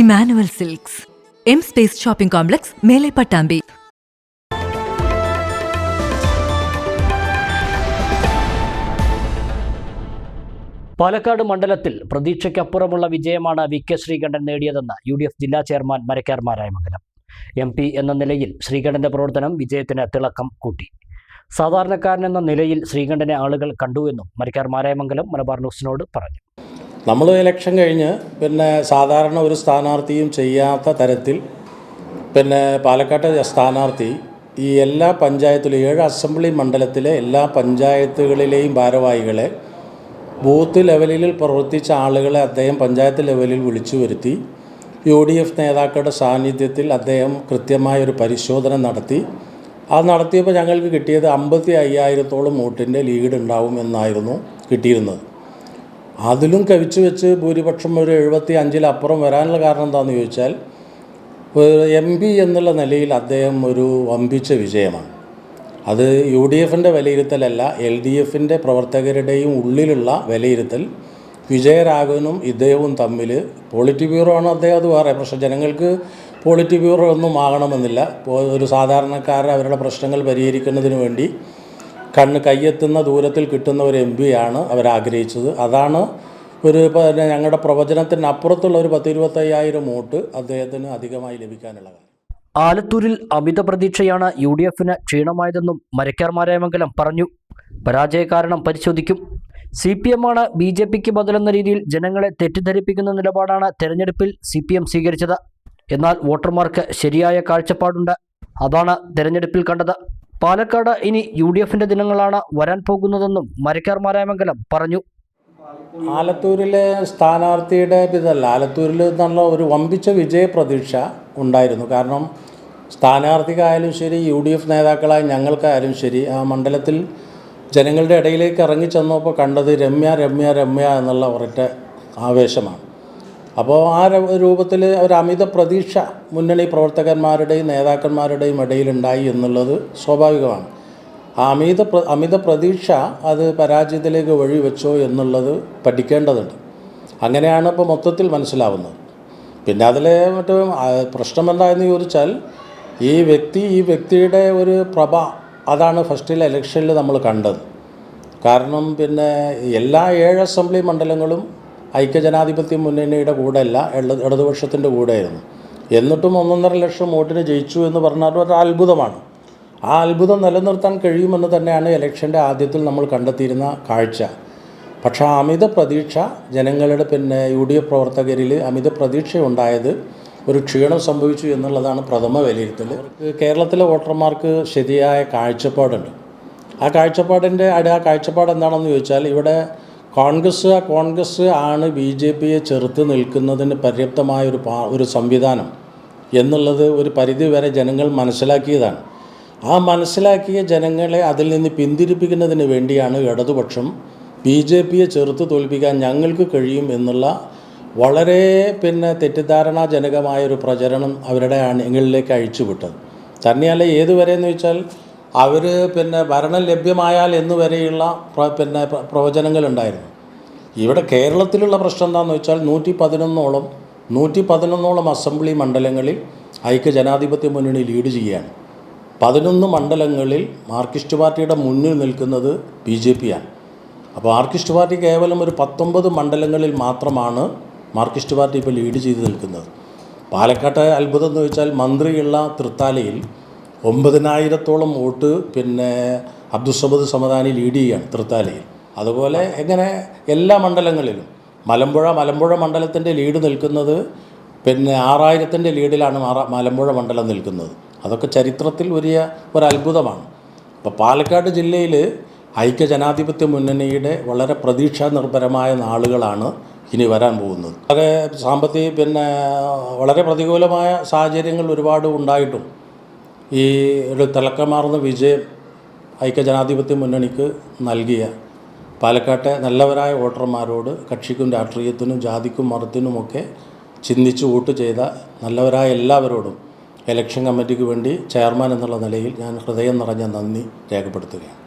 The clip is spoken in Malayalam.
Emmanuel silks. M space shopping complex Mele Pattambi. Palakkad മണ്ഡലത്തിൽ പ്രതീക്ഷയ്ക്കപ്പുറമുള്ള വിജയമാണ് വി കെ ശ്രീകണ്ഠൻ നേടിയതെന്ന് യു ഡി എഫ് ജില്ലാ chairman Marakkar Marayamangalam M P എന്ന നിലയിൽ ശ്രീകണ്ഠന്റെ പ്രവർത്തനം വിജയത്തിന് തിളക്കം കൂട്ടി. സാധാരണക്കാരൻ എന്ന നിലയിൽ ശ്രീകണ്ഠനെ ആളുകൾ കണ്ടുവെന്നും മരക്കാർ മാരായമംഗലം മലബാർ ന്യൂസിനോട് പറഞ്ഞു. നമ്മൾ ഇലക്ഷൻ കഴിഞ്ഞ് പിന്നെ സാധാരണ ഒരു സ്ഥാനാർത്ഥിയും ചെയ്യാത്ത തരത്തിൽ പിന്നെ പാലക്കാട്ടെ സ്ഥാനാർത്ഥി ഈ എല്ലാ പഞ്ചായത്തിലും ഏഴ് അസംബ്ലി മണ്ഡലത്തിലെ എല്ലാ പഞ്ചായത്തുകളിലെയും ഭാരവാഹികളെ ബൂത്ത് ലെവലിൽ പ്രവർത്തിച്ച ആളുകളെ അദ്ദേഹം പഞ്ചായത്ത് ലെവലിൽ വിളിച്ചു വരുത്തി. യു ഡി എഫ് നേതാക്കളുടെ സാന്നിധ്യത്തിൽ അദ്ദേഹം കൃത്യമായൊരു പരിശോധന നടത്തി. അത് നടത്തിയപ്പോൾ ഞങ്ങൾക്ക് കിട്ടിയത് അമ്പത്തി അയ്യായിരത്തോളം വോട്ടിന്റെ ലീഡ് ഉണ്ടാവും എന്നായിരുന്നു കിട്ടിയിരുന്നത്. അതിലും കവിച്ച് വെച്ച് ഭൂരിപക്ഷം ഒരു എഴുപത്തി അഞ്ചിലപ്പുറം വരാനുള്ള കാരണം എന്താണെന്ന് ചോദിച്ചാൽ എം പി എന്നുള്ള നിലയിൽ അദ്ദേഹം ഒരു വമ്പിച്ച വിജയമാണ്. അത് യു ഡി എഫിന്റെ വിലയിരുത്തലല്ല എൽ ഡി എഫിന്റെ പ്രവർത്തകരുടെയും ഉള്ളിലുള്ള വിലയിരുത്തൽ. വിജയരാഘവനും ഇദ്ദേഹവും തമ്മിൽ പോളിറ്റ് ബ്യൂറോ ആണ് അദ്ദേഹം. അത് വേറെ പക്ഷേ ജനങ്ങൾക്ക് പോളിറ്റ് ബ്യൂറോ ഒന്നും ആകണമെന്നില്ല. ഒരു സാധാരണക്കാരൻ അവരുടെ പ്രശ്നങ്ങൾ പരിഹരിക്കുന്നതിന് വേണ്ടി കണ്ണ് കയ്യെത്തുന്ന ദൂരത്തിൽ കിട്ടുന്ന ഒരു എം പിയാണ് അവരാഗ്രഹിച്ചത്. അതാണ് ഒരു ഞങ്ങളുടെ പ്രവചനത്തിനപ്പുറത്തുള്ള ഒരു പത്ത് ഇരുപത്തയ്യായിരം വോട്ട് അദ്ദേഹത്തിന് അധികമായി ലഭിക്കാനുള്ള കാര്യം. ആലത്തൂരിൽ അമിത പ്രതീക്ഷയാണ് യു ഡി എഫിന് ക്ഷീണമായതെന്നും മരക്കാർ പറഞ്ഞു. പരാജയ കാരണം പരിശോധിക്കും. സി പി എം ആണ് ബി ജെ പിക്ക് ബദലെന്ന രീതിയിൽ ജനങ്ങളെ തെറ്റിദ്ധരിപ്പിക്കുന്ന നിലപാടാണ് തെരഞ്ഞെടുപ്പിൽ സി പി എം സ്വീകരിച്ചത്. എന്നാൽ വോട്ടർമാർക്ക് ശരിയായ കാഴ്ചപ്പാടുണ്ട്. അതാണ് തെരഞ്ഞെടുപ്പിൽ കണ്ടത്. പാലക്കാട് ഇനി യു ഡി എഫിന്റെ ദിനങ്ങളാണ് വരാൻ പോകുന്നതെന്നും മരക്കാർ മാരായമംഗലം പറഞ്ഞു. ആലത്തൂരിലെ സ്ഥാനാർത്ഥിയുടെ ഇതല്ല ആലത്തൂരിൽ നല്ല ഒരു വമ്പിച്ച വിജയ പ്രതീക്ഷ ഉണ്ടായിരുന്നു. കാരണം സ്ഥാനാർത്ഥിക്കായാലും ശരി യു ഡി എഫ് നേതാക്കളായ ഞങ്ങൾക്കായാലും ശരി ആ മണ്ഡലത്തിൽ ജനങ്ങളുടെ ഇടയിലേക്ക് ഇറങ്ങി ചെന്നപ്പോൾ കണ്ടത് രമ്യ രമ്യ രമ്യ എന്നുള്ള ഒരൊറ്റ ആവേശമാണ്. അപ്പോൾ ആ രൂപത്തിൽ ഒരു അമിത പ്രതീക്ഷ മുന്നണി പ്രവർത്തകന്മാരുടെയും നേതാക്കന്മാരുടെയും ഇടയിലുണ്ടായി എന്നുള്ളത് സ്വാഭാവികമാണ്. ആ അമിത അമിത പ്രതീക്ഷ അത് പരാജയത്തിലേക്ക് വഴിവെച്ചോ എന്നുള്ളത് പഠിക്കേണ്ടതുണ്ട്. അങ്ങനെയാണ് ഇപ്പോൾ മൊത്തത്തിൽ മനസ്സിലാവുന്നത്. പിന്നെ അതിലെ മറ്റു പ്രശ്നം എന്താണെന്ന് ചോദിച്ചാൽ ഈ വ്യക്തി ഈ വ്യക്തിയുടെ ഒരു പ്രഭ അതാണ് ഫസ്റ്റിലെ ഇലക്ഷനിൽ നമ്മൾ കണ്ടത്. കാരണം പിന്നെ എല്ലാ ഏഴ് അസംബ്ലി മണ്ഡലങ്ങളും ഐക്യജനാധിപത്യ മുന്നണിയുടെ കൂടെയല്ല ഇട ഇടതുപക്ഷത്തിന്റെ കൂടെയായിരുന്നു. എന്നിട്ടും ഒന്നൊന്നര ലക്ഷം വോട്ടിന് ജയിച്ചു എന്ന് പറഞ്ഞാൽ ഒരു അത്ഭുതമാണ്. ആ അത്ഭുതം നിലനിർത്താൻ കഴിയുമെന്ന് തന്നെയാണ് ഇലക്ഷന്റെ ആദ്യത്തിൽ നമ്മൾ കണ്ടെത്തിയിരുന്ന കാഴ്ച. പക്ഷേ അമിത പ്രതീക്ഷ ജനങ്ങളുടെ പിന്നെ യു ഡി എഫ് പ്രവർത്തകരിൽ അമിത പ്രതീക്ഷ ഉണ്ടായത് ഒരു ക്ഷീണം സംഭവിച്ചു എന്നുള്ളതാണ് പ്രഥമ വിലയിരുത്തൽ. കേരളത്തിലെ വോട്ടർമാർക്ക് ശരിയായ കാഴ്ചപ്പാടുണ്ട്. ആ കാഴ്ചപ്പാടിന്റെ ആ കാഴ്ചപ്പാട് എന്താണെന്ന് ചോദിച്ചാൽ ഇവിടെ കോൺഗ്രസ് കോൺഗ്രസ് ആണ് ബി ജെ പിയെ ചെറുത്ത് നിൽക്കുന്നതിന് പര്യാപ്തമായ ഒരു പാ ഒരു സംവിധാനം എന്നുള്ളത് ഒരു പരിധി വരെ ജനങ്ങൾ മനസ്സിലാക്കിയതാണ്. ആ മനസ്സിലാക്കിയ ജനങ്ങളെ അതിൽ നിന്ന് പിന്തിരിപ്പിക്കുന്നതിന് വേണ്ടിയാണ് ഇടതുപക്ഷം ബി ജെ പിയെ ചെറുത്ത് തോൽപ്പിക്കാൻ ഞങ്ങൾക്ക് കഴിയും എന്നുള്ള വളരെ പിന്നെ തെറ്റിദ്ധാരണാജനകമായ ഒരു പ്രചരണം അവരുടെ അണികളിലേക്ക് അഴിച്ചുവിട്ടത്. തന്നെയല്ല ഏതുവരെ എന്ന് വെച്ചാൽ അവർ പിന്നെ ഭരണം ലഭ്യമായാൽ എന്ന് വരെയുള്ള പിന്നെ പ്രവചനങ്ങളുണ്ടായിരുന്നു. ഇവിടെ കേരളത്തിലുള്ള പ്രശ്നം എന്താണെന്ന് വെച്ചാൽ നൂറ്റി പതിനൊന്നോളം നൂറ്റി പതിനൊന്നോളം അസംബ്ലി മണ്ഡലങ്ങളിൽ ഐക്യ ജനാധിപത്യ മുന്നണി ലീഡ് ചെയ്യുകയാണ്. പതിനൊന്ന് മണ്ഡലങ്ങളിൽ മാർക്സിസ്റ്റ് പാർട്ടിയുടെ മുന്നിൽ നിൽക്കുന്നത് ബി ജെ പിയാണ്. അപ്പോൾ മാർക്സിസ്റ്റ് പാർട്ടി കേവലം ഒരു പത്തൊമ്പത് മണ്ഡലങ്ങളിൽ മാത്രമാണ് മാർക്സിസ്റ്റ് പാർട്ടി ഇപ്പോൾ ലീഡ് ചെയ്ത് നിൽക്കുന്നത്. പാലക്കാട്ടെ അത്ഭുതം എന്ന് വെച്ചാൽ മന്ത്രിയുള്ള തൃത്താലയിൽ ഒമ്പതിനായിരത്തോളം വോട്ട് പിന്നെ അബ്ദുസബദ് സമദാനി ലീഡ് ചെയ്യുകയാണ് തൃത്താലയിൽ. അതുപോലെ എങ്ങനെ എല്ലാ മണ്ഡലങ്ങളിലും മലമ്പുഴ മലമ്പുഴ മണ്ഡലത്തിന്റെ ലീഡ് നിൽക്കുന്നത് പിന്നെ ആറായിരത്തിന്റെ ലീഡിലാണ് മലമ്പുഴ മണ്ഡലം നിൽക്കുന്നത്. അതൊക്കെ ചരിത്രത്തിൽ വലിയ ഒരു അത്ഭുതമാണ് അപ്പോൾ പാലക്കാട് ജില്ലയിൽ ഐക്യ ജനാധിപത്യ മുന്നണിയുടെ വളരെ പ്രതീക്ഷാ നിർഭരമായ നാളുകളാണ് ഇനി വരാൻ പോകുന്നത്. വളരെ സാമ്പത്തിക പിന്നെ വളരെ പ്രതികൂലമായ സാഹചര്യങ്ങൾ ഒരുപാട് ഉണ്ടായിട്ടും ഈ ഒരു തിളക്കമാർന്ന വിജയം ഐക്യജനാധിപത്യ മുന്നണിക്ക് നൽകിയ പാലക്കാട്ടെ നല്ലവരായ വോട്ടർമാരോട് കക്ഷിക്കും രാഷ്ട്രീയത്തിനും ജാതിക്കും മതത്തിനുമൊക്കെ ചിന്തിച്ച് വോട്ട് ചെയ്ത നല്ലവരായ എല്ലാവരോടും എലക്ഷൻ കമ്മിറ്റിക്ക് വേണ്ടി ചെയർമാൻ എന്നുള്ള നിലയിൽ ഞാൻ ഹൃദയം നിറഞ്ഞ നന്ദി രേഖപ്പെടുത്തുകയാണ്.